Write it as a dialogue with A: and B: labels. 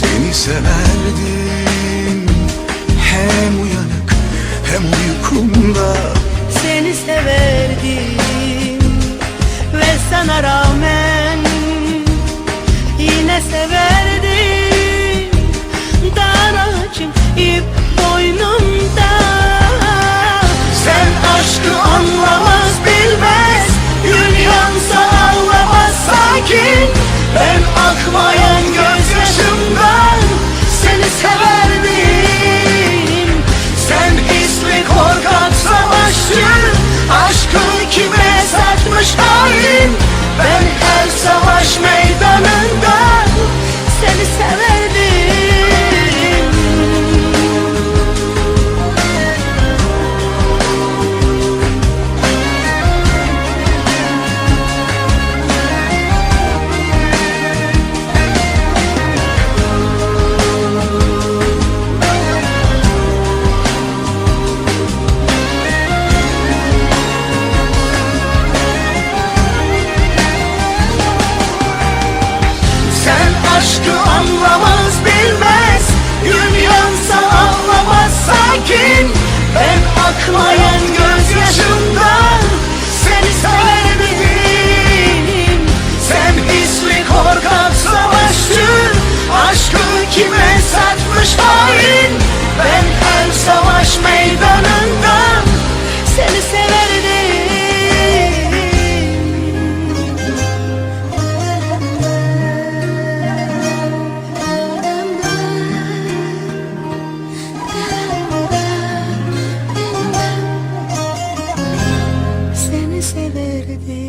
A: Seni severdim. Hem uyanık hem uykumda.
B: Seni severdim. Ve sana rağmen yine severdim. Daracım ip boynumda. Sen aşkı anlamaz bilmez. Gül yansa ağlamaz sakin. Ben akmayan gözyaşımdan seni severdim sakin Ben akmayan gözyaşımdan Seni severdim Sen hisli korkak savaşçı Aşkı kime satmış hain? Ben her savaş meydanında Seni severdim